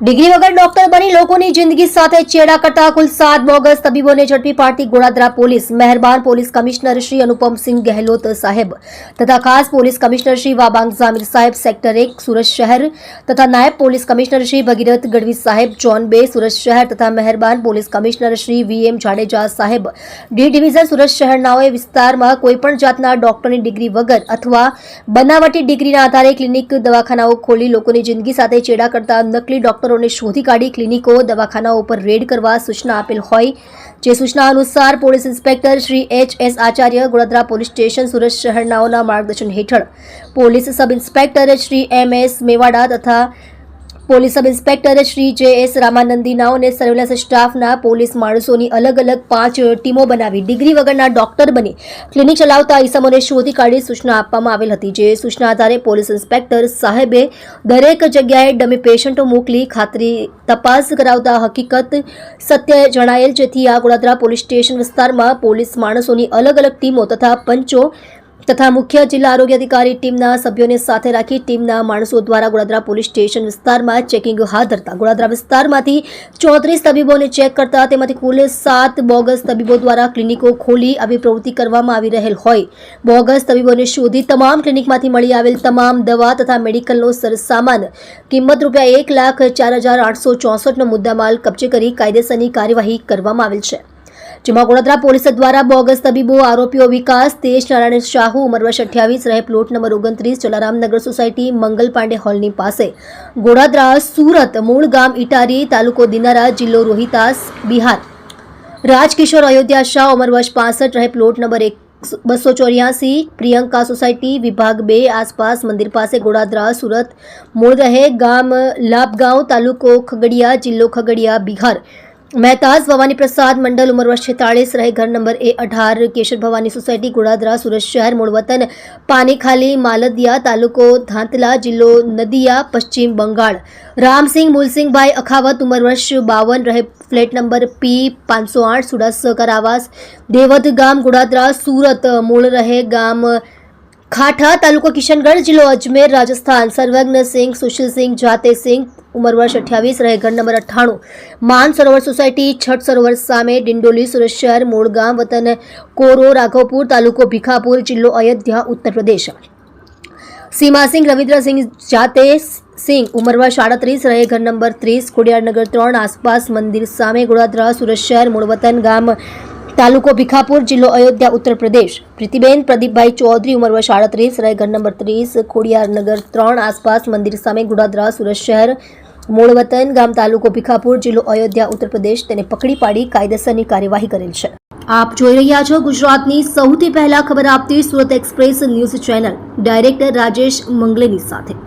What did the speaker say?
Degree વગર doctor બની લોકોની જિંદગી સાથે ચેડા કરતા કુલ સાત બોગસ તબીબોને ઝડપી પાડતી ગોળાદરા પોલીસ. મહેરબાન પોલીસ કમિશનર શ્રી અનુપમસિંહ ગહેલોત સાહેબ તથા ખાસ પોલીસ કમિશનર શ્રી વાબાંગ ઝામીર સાહેબ, સેક્ટર એક, સુરત શહેર તથા નાયબ પોલીસ કમિશનર શ્રી ભગીરથ ગઢવી સાહેબ જોન બે, સુરત શહેર તથા મહેરબાન police commissioner Shri V M Jadeja સાહેબ. ડી ડિવિઝન સુરત શહેરનાઓએ વિસ્તારમાં કોઈપણ જાતના ડોક્ટરની ડિગ્રી વગર અથવા બનાવટી ડિગ્રીના આધારે ક્લિનિક દવાખાનાઓ ખોલી લોકોની જિંદગી સાથે ચેડા કરતા નકલી ડોક્ટરોને શોધી કાઢી ક્લિનિકો, દવાખાનાઓ પર રેડ કરવા સૂચના આપેલ હોય. જે સૂચના અનુસાર police inspector Shri H S Acharya Godadara police station, Surat શહેરનાઓના માર્ગદર્શન હેઠળ. Police sub inspector Shri M S Mewada તથા પોલીસ સબ ઇન્સ્પેક્ટર શ્રી જે એસ રામાનંદીનાઓ અને સર્વેલન્સ સ્ટાફના પોલીસ માણસોની અલગ અલગ પાંચ ટીમો બનાવી ડિગ્રી વગરના ડોક્ટર બની ક્લિનિક ચલાવતા ઈસમોને શોધી કાઢી સૂચના આપવામાં આવેલ હતી. જે સૂચના આધારે પોલીસ ઇન્સ્પેક્ટર સાહેબે દરેક જગ્યાએ ડમી પેશન્ટો મોકલી ખાતરી તપાસ કરાવતા હકીકત સત્ય જણાયેલ. જેથી આ ગોળાદરા પોલીસ સ્ટેશન વિસ્તારમાં પોલીસ માણસોની અલગ અલગ ટીમો તથા પંચો તથા મુખ્ય જિલ્લા આરોગ્ય અધિકારી ટીમના સભ્યોને સાથે રાખી ટીમના માણસો દ્વારા ગોડાદરા પોલીસ સ્ટેશન વિસ્તારમાં ચેકિંગ હાથ ધરતા ગોડાદરા વિસ્તારમાંથી ચોત્રીસ તબીબોને ચેક કરતા તેમાંથી કુલ સાત બોગસ તબીબો દ્વારા ક્લિનિકો ખોલી આવી પ્રવૃત્તિ કરવામાં આવી રહેલ હોય. બોગસ તબીબોને શોધી તમામ ક્લિનિકમાંથી મળી આવેલ તમામ દવા તથા મેડિકલનો સરસામાન કિંમત રૂપિયા એક લાખ ચાર હજાર આઠસો ચોસઠનો મુદ્દામાલ કબજે કરી કાયદેસરની કાર્યવાહી કરવામાં આવેલ છે. જેમાં વડોદરા પોલીસ દ્વારા બોગસ તબીબો, આરોપીઓ વિકાસ, તેજ નારાયણ શાહુ, ઉંમર વર્ષ અઠ્યાવીસ, રહે પ્લોટ નંબર ઓગણત્રીસ, જલારામનગર સોસાયટી, મંગલ પાંડે હોલની પાસે. ગોડાદરા, સુરત, મૂળ ગામ ઇટારી, તાલુકો દિનારા, જિલ્લો રોહિતાસ, બિહાર. રાજકિશોર અયોધ્યા શાહ, ઉંમર વર્ષ પાસઠ, રહે પ્લોટ નંબર એક બસો ચોર્યાસી, પ્રિયંકા સોસાયટી, વિભાગ બે, આસપાસ મંદિર પાસે ગોડાદરા, સુરત. મૂળ રહે ગામ, લાભગાંવ, તાલુકો ખગડિયા, જિલ્લો ખગડિયા, બિહાર. मेहताज भवानी प्रसाद मंडल उम्र वर्ष छतालीस रहे घर नंबर ए अठार, केशर भवानी सोसायटी गुड़ादरा सूरत शहर मूलवतन पानी खाली मालदिया तालुको धांतला, जिलो नदिया, पश्चिम बंगाल। राम सिंह, मूल सिंह भाई अखावत, उम्र वर्ष बावन, रहे फ्लैट नंबर पी, पाँच सौ आठ, सुडा सहकार आवास देवध गाम, गुड़ादरा, सूरत मूल रहे गाम, खाठा तालुका किशनगढ़, जिलो अजमेर, राजस्थान। सर्वज्ञ सिंह, सुशील सिंह, जाते सिंह ઉંમર વર્ષ અઠ્યાવીસ રહે, ઘર નંબર અઠ્ઠાણું. માન સરોવર સોસાયટી, છઠ સરોવર સામે ડિંડોલી, સુરત શહેર મૂળ ગામ વતન, કોરો, રાઘવપુર તાલુકો, ભીખાપુર, જિલ્લો અયોધ્યા ઉત્તર પ્રદેશ સીમાસિંહ રવિન્દ્રસિંહ જાતે સિંહ ઉંમર વર્ષ આડત્રીસ રહે, ઘર નંબર ત્રીસ, ખોડિયારનગર ત્રણ, આસપાસ મંદિર સામે ગોળાદરા સુરત શહેર મૂળ વતન ગામ, તાલુકો, ભીખાપુર, જિલ્લો અયોધ્યા ઉત્તર પ્રદેશ પ્રીતિબેન પ્રદીપભાઈ ચૌધરી, ઉંમર વર્ષ આડત્રીસ રહે, ઘર નંબર ત્રીસ, ખોડિયારનગર ત્રણ, આસપાસ મંદિર સામે ગોળાદરા સુરત શહેર મૂળ વતન ગામ તાલુકો ભીખાપુર જિલ્લો અયોધ્યા ઉત્તર પ્રદેશ તેને પકડી પાડી કાયદેસરની કાર્યવાહી કરેલ છે. આપ જોઈ રહ્યા છો ગુજરાતની સૌથી પહેલા ખબર આપતી Surat express news channel. Director Rajesh મંગલેની સાથે.